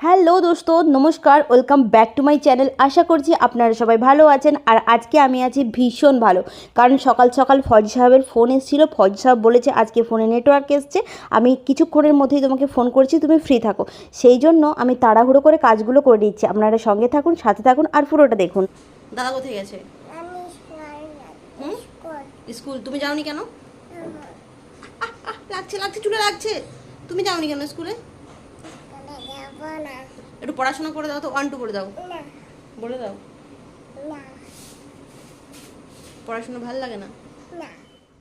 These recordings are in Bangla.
হ্যালো দোস্ত নমস্কার welcome back to my channel. আশা করছি আপনারা সবাই ভালো আছেন আর আজকে আমি আছি ভীষণ ভালো। কারণ সকাল সকাল ফজি সাহেবের ফোন এসেছিল ফজি সাহেব বলেছে আজকে ফোনে নেটওয়ার্ক এসছে। আমি কিছুক্ষণের মধ্যেই তোমাকে ফোন করছি তুমি ফ্রি থাকো। সেই জন্য আমি তাড়াহুড়ো করে কাজগুলো করে দিচ্ছি আপনারা সঙ্গে থাকুন সাথে থাকুন আর পুরোটা দেখুন। দাদা কোথায় গেছে? স্কুল হুম? স্কুল। স্কুল? তুমি যাওনি কেন? লাগছে লাগছে চুলে লাগছে। তুমি যাওনি কেন স্কুলে? একটু পড়াশোনা করে দাও তো ওয়ান টু করে দাও। বলে দাও। পড়াশোনা ভালো লাগে না? না।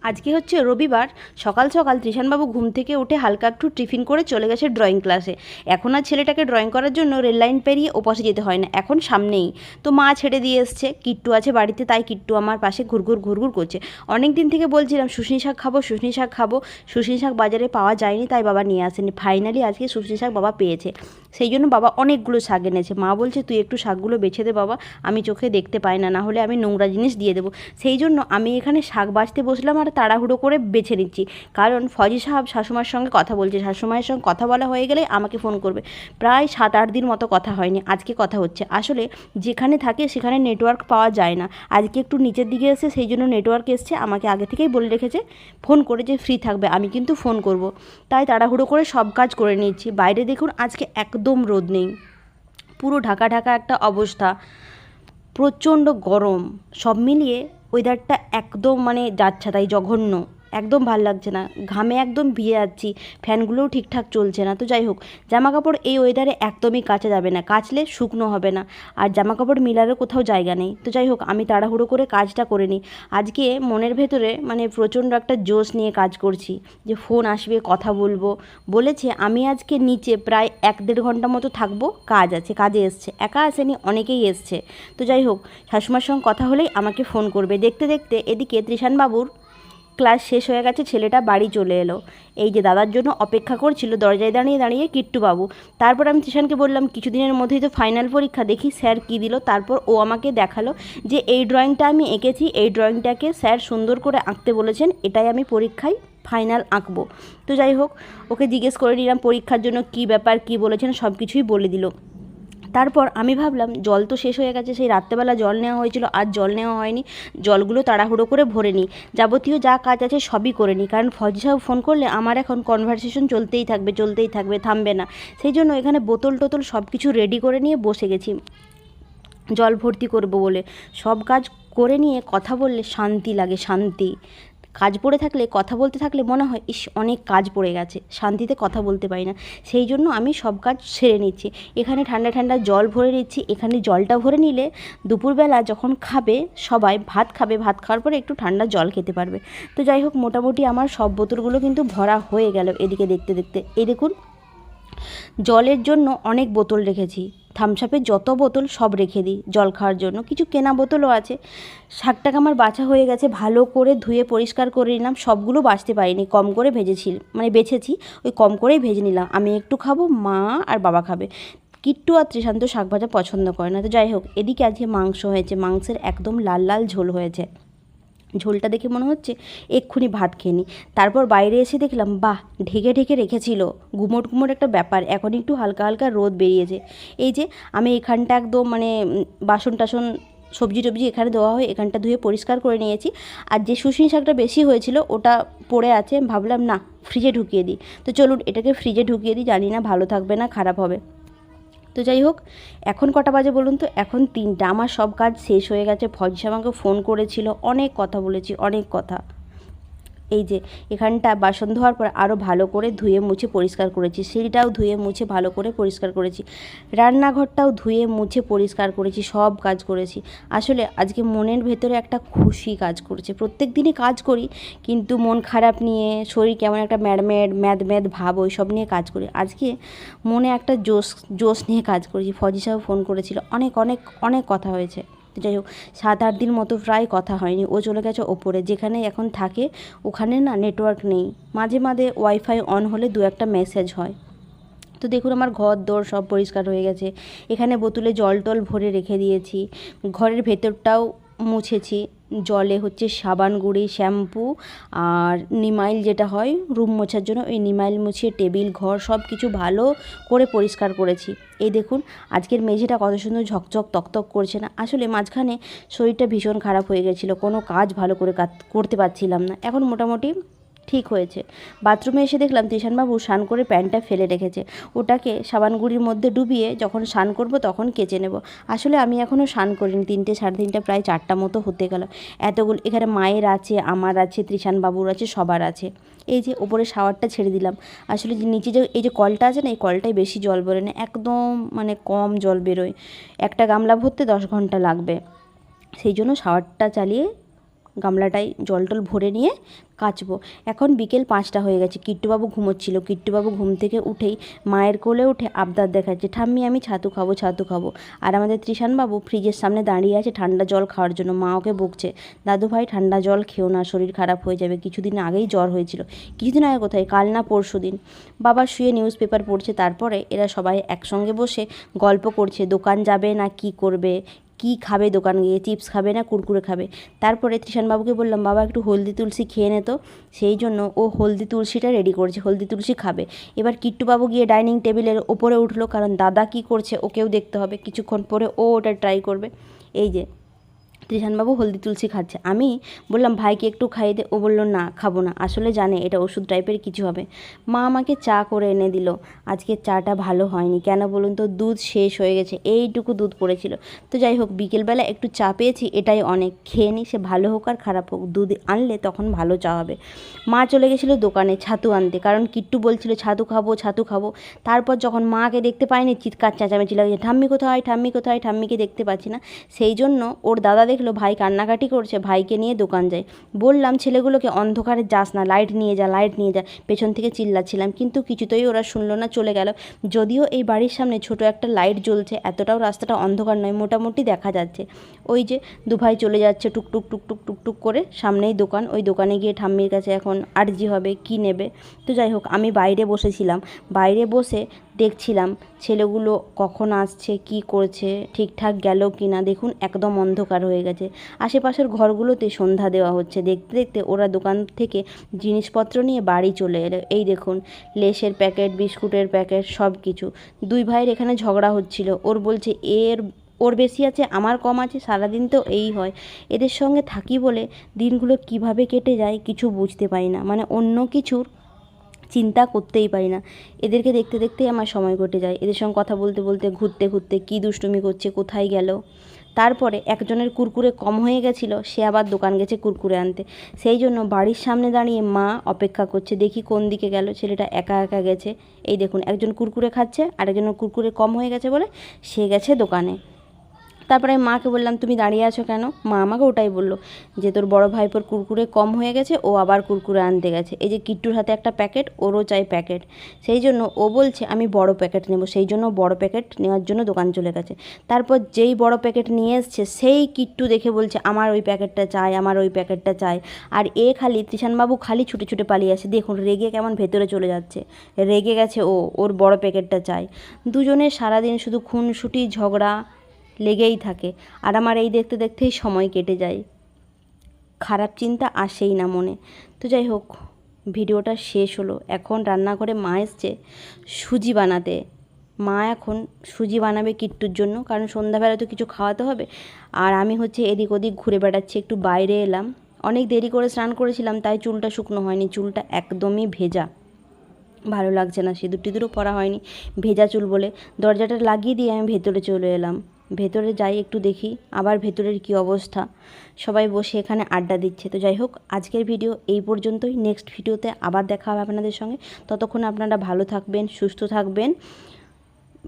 আজকে হচ্ছে রবিবার, সকাল সকাল ত্রিশানবাবু ঘুম থেকে উঠে হালকা একটু টিফিন করে চলে গেছে ড্রয়িং ক্লাসে এখন আর ছেলেটাকে ড্রয়িং করার জন্য রেল লাইন পেরিয়ে ওপাশে যেতে হয় না, এখন সামনেই। তো মা ছেড়ে দিয়ে এসছে, কিট্টু আছে বাড়িতে, তাই কিট্টু আমার পাশে ঘুরঘুর ঘুরঘুর করছে। অনেক দিন থেকে বলছিলাম শুশনি শাক খাব শুশনি শাক খাব। শুশনি শাক বাজারে পাওয়া যায়নি, তাই বাবা নিয়ে আসেনি। ফাইনালি আজকে শুশনি শাক বাবা পেয়েছে। সেই জন্য বাবা অনেকগুলো শাক এনেছে। মা বলছে, তুই একটু শাকগুলো বেছে দে বাবা, আমি চোখে দেখতে পাই না না হলে আমি নোংরা জিনিস দিয়ে দেবো। সেই জন্য আমি এখানে শাক বাছতে বসলাম আর তাড়াহুড়ো করে বেছে নিচ্ছি। কারণ ফজি সাহেব শাশুমার সঙ্গে কথা বলছে। শাশুমায়ের সঙ্গে কথা বলা হয়ে গেলে আমাকে ফোন করবে। প্রায় সাত আট দিন মতো কথা হয়নি। আজকে কথা হচ্ছে। আসলে যেখানে থাকে সেখানে নেটওয়ার্ক পাওয়া যায় না। আজকে একটু নিচের দিকে এসে সেই জন্য নেটওয়ার্ক এসছে। আমাকে আগে থেকেই বলে রেখেছে, ফোন করে যে ফ্রি থাকবে। আমি কিন্তু ফোন করব। তাই তাড়াহুড়ো করে সব কাজ করে নিচ্ছি বাইরে দেখুন, আজকে একদম রোদ নেই। পুরো ঢাকা ঢাকা একটা অবস্থা। প্রচণ্ড গরম। সব মিলিয়ে ওয়েদারটা একদম মানে যাচ্ছে তাই জঘন্য। একদম ভালো লাগছে না। ঘামে একদম ভিজে যাচ্ছি, ফ্যানগুলোও ঠিকঠাক চলছে না। তো যাই হোক জামা কাপড় এই ওয়েদারে একদমই কাচা যাবে না। কাচলে শুকনো হবে না। আর জামা কাপড় মিলারও কোথাও জায়গা নেই। তো যাই হোক, আমি তাড়াহুড়ো করে কাজটা করে নিই। আজকে মনের ভেতরে মানে প্রচণ্ড একটা জোশ নিয়ে কাজ করছি যে ফোন আসবে, কথা বলব। বলেছে, আমি আজকে নিচে প্রায় এক দেড় ঘণ্টা মতো থাকব। কাজ আছে, কাজে এসছে। একা আসেনি, অনেকেই এসছে। তো যাই হোক, শাশুমার সঙ্গে কথা হলেই আমাকে ফোন করবে। দেখতে দেখতে এদিকে ত্রিশানবাবুর ক্লাস শেষ হয়ে গেছে, ছেলেটা বাড়ি চলে এলো। এই যে দাদার জন্য অপেক্ষা করছিল, দরজায় দাঁড়িয়ে দাঁড়িয়ে কিট্টুবাবু। তারপর আমি তিশানকে বললাম, কিছুদিনের মধ্যেই তো ফাইনাল পরীক্ষা, দেখি স্যার কী দিল। তারপর ও আমাকে দেখাল যে, এই ড্রয়িংটা আমি এঁকেছি, এই ড্রয়িংটাকে স্যার সুন্দর করে আঁকতে বলেছেন, এটাই আমি পরীক্ষায় ফাইনাল আঁকবো। তো যাই হোক, ওকে জিজ্ঞেস করে নিলাম, পরীক্ষার জন্য কী ব্যাপার, কী বলেছেন সব কিছুই বলে দিল। তারপর আমি ভাবলাম, জল তো শেষ হয়ে গেছে, সেই রাত্রেবেলা জল নেওয়া হয়েছিল, আর জল নেওয়া হয়নি। জলগুলো তাড়াহুড়ো করে ভরে নিই। যাবতীয় যা কাজ আছে সবই করে নিই। কারণ ফজি সাহেব ফোন করলে আমার এখন কনভারসেশন চলতেই থাকবে চলতেই থাকবে, থামবে না। সেই জন্য এখানে বোতল টোতল সব কিছু রেডি করে নিয়ে বসে গেছি। জল ভর্তি করব বলে। সব কাজ করে নিয়ে কথা বললে শান্তি লাগে, শান্তি। কাজ পড়ে থাকলে, কথা বলতে থাকলে মনে হয়, ইস, অনেক কাজ পড়ে গেছে, শান্তিতে কথা বলতে পারি না। সেই জন্য আমি সব কাজ সেরে নিচ্ছি। এখানে ঠান্ডা ঠান্ডা জল ভরে নিচ্ছি। এখানে জলটা ভরে নিলে দুপুরবেলা যখন খাবে সবাই, ভাত খাবে, ভাত খাওয়ার পরে একটু ঠান্ডা জল খেতে পারবে। তো যাই হোক, মোটামুটি আমার সব বোতলগুলো কিন্তু ভরা হয়ে গেল এদিকে দেখতে দেখতে। এই দেখুন, জলের জন্য অনেক বোতল রেখেছি। থামসাপের যত বোতল সব রেখে দিই জল খাওয়ার জন্য। কিছু কেনা বোতলও আছে। শাকটাকে আমার বাছা হয়ে গেছে, ভালো করে ধুয়ে পরিষ্কার করে নিলাম, সবগুলো বাছতে পারিনি, কম করে ভেজেছি মানে বেছেছি, ওই কম করেই ভেজে নিলাম। আমি একটু খাব, মা আর বাবা খাবে। কিট্টু আর ত্রিশান্ত শাক ভাজা পছন্দ করে না, তো যাই হোক, এদিকে আজকে মাংস হয়েছে, মাংসের একদম লাল লাল ঝোল হয়েছে। ঝোলটা দেখে মনে হচ্ছে এক্ষুনি ভাত খেয়ে নিই তারপর বাইরে এসে দেখলাম, বাহ, ঢেকে ঢেকে রেখেছিল। গুমোট গুমোট একটা ব্যাপার, এখন একটু হালকা হালকা রোদ বেরিয়েছে। এই যে, আমি এখানটা একদম মানে বাসন টাসন, সবজি টবজি এখানে দেওয়া হয় এখানটা ধুয়ে পরিষ্কার করে নিয়েছি। আর যে শুশনি শাকটা বেশি হয়েছিল, ওটা পড়ে আছে ভাবলাম, না ফ্রিজে ঢুকিয়ে দিই। তো চলুন, এটাকে ফ্রিজে ঢুকিয়ে দিই, জানি না ভালো থাকবে না খারাপ হবে। তো যাই হোক, এখন কটা বাজে বলুন তো? এখন তিনটা। আমার সব কাজ শেষ হয়ে গেছে। ফজিস আমাকে ফোন করেছিল। অনেক কথা বলেছি, অনেক কথা। এই যে এখানটা বাসন ধোয়ার পর আরও ভালো করে ধুয়ে মুছে পরিষ্কার করেছি। সিঁড়িটাও ধুয়ে মুছে ভালো করে পরিষ্কার করেছি। রান্নাঘরটাও ধুয়ে মুছে পরিষ্কার করেছি, সব কাজ করেছি। আসলে আজকে মনের ভেতরে একটা খুশি কাজ করেছে। প্রত্যেক দিনই কাজ করি, কিন্তু মন খারাপ নিয়ে, শরীর কেমন একটা ম্যাডম্যাড ম্যাদ ম্যাদ ভাব, ওইসব নিয়ে কাজ করি। আজকে মনে একটা জোশ জোশ নিয়ে কাজ করেছি। ফজি সাহেব ফোন করেছিল। অনেক অনেক অনেক কথা হয়েছে। যাই হোক, সাত আট দিন মতো প্রায় কথা হয়নি। ও চলে গেছে ওপরে। যেখানে এখন থাকে, ওখানে না নেটওয়ার্ক নেই। মাঝে মাঝে ওয়াইফাই অন হলে দু একটা মেসেজ হয়। তো দেখুন আমার ঘর দোর সব পরিষ্কার হয়ে গেছে। এখানে বোতলে জল টল ভরে রেখে দিয়েছি। ঘরের ভেতরটাও মুছেছি। জলে হচ্ছে সাবান গুঁড়ি, শ্যাম্পু আর নিমাইল যেটা হয়, রুম মোছার জন্য ওই নিমাইল মুছিয়ে টেবিল, ঘর সব কিছু ভালো করে পরিষ্কার করেছি। এই দেখুন, আজকের মেঝেটা কত সুন্দর ঝকঝক, তকতক করছে না। আসলে মাঝখানে শরীরটা ভীষণ খারাপ হয়ে গেছিল, কোনো কাজ ভালো করে করতে পারছিলাম না। এখন মোটামুটি ঠিক হয়েছে। বাথরুমে এসে দেখলাম তিশানবাবু স্নান করে প্যান্টটা ফেলে রেখেছে। ওটাকে সাবান গুঁড়ির মধ্যে ডুবিয়ে যখন স্নান করব তখন কেচে নেব। আসলে আমি এখনও স্নান করিনি, তিনটে সাড়ে তিনটে প্রায় চারটা মতো হতে গেল। এতগুলো, এখানে মায়ের আছে, আমার আছে ত্রিশানবাবুর আছে, সবার আছে। এই যে ওপরে শাওয়ারটা ছেড়ে দিলাম। আসলে যে নিচে যে, এই যে কলটা আছে না, এই কলটায় বেশি জল বেরোয় না, একদম মানে কম জল বেরোয়। একটা গামলা ভরতে দশ ঘণ্টা লাগবে। সেই জন্য শাওয়ারটা চালিয়ে গামলাটায় জল টল ভরে নিয়ে কাচবো। এখন বিকেল পাঁচটা হয়ে গেছে। কিট্টুবাবু ঘুমোচ্ছিল। কিট্টুবাবু ঘুম থেকে উঠেই মায়ের কোলে উঠে আবদার দেখাচ্ছে, ঠাম্মি, আমি ছাতু খাব ছাতু খাব। আর আমাদের ত্রিশানবাবু ফ্রিজের সামনে দাঁড়িয়ে আছে ঠান্ডা জল খাওয়ার জন্য। মা ওকে বকছে, দাদু ভাই, ঠান্ডা জল খেও না, শরীর খারাপ হয়ে যাবে। কিছুদিন আগেই জ্বর হয়েছিল। কিছুদিন আগে কোথায়? কাল না পরশু দিন। বাবা শুয়ে নিউজ পেপার পড়ছে। তারপরে এরা সবাই একসঙ্গে বসে গল্প করছে, দোকান যাবে না, কি করবে? কি খাবে দোকান গিয়ে, চিপস খাবে না কুরকুরে খাবে? তারপরে ত্রিশানবাবুকে বললাম, বাবা, একটু হলদি তুলসি খেয়ে নেতো সেই জন্য ও হলদি তুলসিটা রেডি করেছে, হলদি তুলসি খাবে। এবার কিট্টুবাবু গিয়ে ডাইনিং টেবিলের ওপরে উঠল, কারণ দাদা কি করছে, ওকেও দেখতে হবে। কিছুক্ষণ পরে ও ওটা ট্রাই করবে। এই যে ত্রিশানবাবু হলদি তুলসী খাচ্ছে। আমি বললাম, ভাইকে একটু খাইয়ে দে। ও বলল, না, খাব না। আসলে জানে এটা ওষুধ টাইপের কিছু হবে। মা আমাকে চা করে এনে দিল। আজকে চাটা ভালো হয়নি। কেন বলুন তো, দুধ শেষ হয়ে গেছে। এইটুকু দুধ পড়েছিল। তো যাই হোক, বিকেলবেলা একটু চা পেয়েছি, এটাই অনেক। খেয়ে নিই সে ভালো হোক আর খারাপ হোক, দুধ আনলে তখন ভালো চা হবে। মা চলে গেছিল দোকানে ছাতু আনতে। কারণ কিট্টু বলছিল, ছাতু খাব ছাতু খাব। তারপর যখন মাকে দেখতে পাইনি, চিৎকার চেঁচামেচি লাগছে ঠাম্মি কোথায়? ঠাম্মি কোথায়? ঠাম্মিকে দেখতে পাচ্ছি না। সেই জন্য ওর দাদা দেখল ভাই কান্নাকাটি করছে, ভাইকে নিয়ে দোকান যায়। বললাম, ছেলেগুলোকে অন্ধকারে যাস না লাইট নিয়ে যা লাইট নিয়ে যা। পেছন থেকে চিল্লাচ্ছিলাম, কিন্তু কিছুতেই ওরা শুনলো না, চলে গেল। যদিও এই বাড়ির সামনে ছোট একটা লাইট জ্বলছে, এতটাও রাস্তাটা অন্ধকার নয়, মোটামুটি দেখা যাচ্ছে। ওই যে দুভাই চলে যাচ্ছে টুকটুক টুকটুক টুকটুক করে সামনেই দোকান। ওই দোকানে গিয়ে ঠাম্মির কাছে এখন আর্জি হবে, কি নেবে? তো যাই হোক, আমি বাইরে বসেছিলাম। বাইরে বসে দেখছিলাম, ছেলেগুলো কখন আসছে, কি করছে, ঠিকঠাক গেল কি না দেখুন একদম অন্ধকার হয়ে গেছে। আশেপাশের ঘরগুলোতে সন্ধ্যা দেওয়া হচ্ছে। দেখতে দেখতে ওরা দোকান থেকে জিনিসপত্র নিয়ে বাড়ি চলে এলো। এই দেখুন, লেসের প্যাকেট, বিস্কুটের প্যাকেট সব কিছু দুই ভাইয়ের এখানে ঝগড়া হচ্ছিল। ওর বলছে, এর, ওর বেশি আছে, আমার কম আছে, সারাদিন তো এই হয়। এদের সঙ্গে থাকি বলে দিনগুলো কীভাবে কেটে যায়, কিছু বুঝতে পারি না। মানে অন্য কিছুর চিন্তা করতেই পারি না। এদেরকে দেখতে দেখতেই আমার সময় কেটে যায়। এদের সঙ্গে কথা বলতে বলতে, ঘুরতে ঘুরতে কী দুষ্টুমি করছে, কোথায় গেল? তারপরে একজনের কুরকুরে কম হয়ে গেছিল, সে আবার দোকান গেছে কুরকুরে আনতে। সেই জন্য বাড়ির সামনে দাঁড়িয়ে মা অপেক্ষা করছে, দেখি কোন দিকে গেল। ছেলেটা একা একা গেছে। এই দেখুন, একজন কুরকুরে খাচ্ছে আর একজনের কুরকুরে কম হয়ে গেছে বলে সে গেছে দোকানে। তারপরে মাকে বললাম, তুমি দাঁড়িয়ে আছো কেন? মা আমাকে ওটাই বলল যে, তোর বড় ভাইপোর কুরকুরে কম হয়ে গেছে, ও আবার কুরকুরে আনতে গেছে। এই যে কিট্টুর হাতে একটা প্যাকেট, ওরও চাই প্যাকেট। সেই জন্য ও বলছে, আমি বড় প্যাকেট নেব। সেই জন্য বড় প্যাকেট নেওয়ার জন্য দোকান চলে গেছে। তারপর যেই বড় প্যাকেট নিয়ে এসছে, সেই কিট্টু দেখে বলছে, আমার ওই প্যাকেটটা চাই, আমার ওই প্যাকেটটা চাই। আর এ খালি ত্রিশানবাবু খালি ছুটে ছুটে পালিয়ে আসে। দেখুন, রেগে কেমন ভেতরে চলে যাচ্ছে। রেগে গেছে ও, ওর বড় প্যাকেটটা চাই। দুজনে সারাদিন শুধু খুনসুটি, ঝগড়া লেগেই থাকে। আর আমার এই দেখতে দেখতেই সময় কেটে যায়। খারাপ চিন্তা আসেই না মনে। তো যাই হোক, ভিডিওটা শেষ হলো। এখন রান্নাঘরে মা এসছে সুজি বানাতে। মা এখন সুজি বানাবে কিট্টুর জন্য, কারণ সন্ধ্যাবেলা তো কিছু খাওয়াতে হবে। আর আমি হচ্ছে এদিক ওদিক ঘুরে বেড়াচ্ছি, একটু বাইরে এলাম। অনেক দেরি করে স্নান করেছিলাম, তাই চুলটা শুকনো হয়নি। চুলটা একদমই ভেজা। ভালো লাগছে না, সিঁদুর টিঁদুরও পরা হয়নি। ভেজা চুল বলে। দরজাটা লাগিয়ে দিয়ে আমি ভেতরে চলে এলাম। ভেতরে যাই একটু দেখি, আবার ভেতরের কি অবস্থা। সবাই বসে এখানে আড্ডা দিচ্ছে। তো যাই হোক, আজকের ভিডিও এই পর্যন্তই। নেক্সট ভিডিওতে আবার দেখা হবে আপনাদের সঙ্গে। ততক্ষণ আপনারা ভালো থাকবেন, সুস্থ থাকবেন।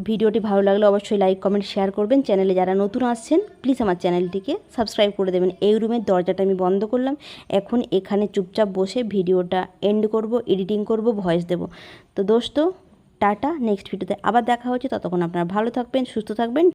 ভিডিওটি ভালো লাগলে অবশ্যই লাইক, কমেন্ট, শেয়ার করবেন। চ্যানেলে যারা নতুন আসছেন প্লিজ আমার চ্যানেলটিকে সাবস্ক্রাইব করে দেবেন। এই রুমের দরজাটা আমি বন্ধ করলাম। এখন এখানে চুপচাপ বসে ভিডিওটা এন্ড করব এডিটিং করব ভয়েস দেব। তো দোস্ত, টাটা। নেক্সট ভিডিওতে আবার দেখা হচ্ছে। ততক্ষণ আপনারা ভালো থাকবেন, সুস্থ থাকবেন।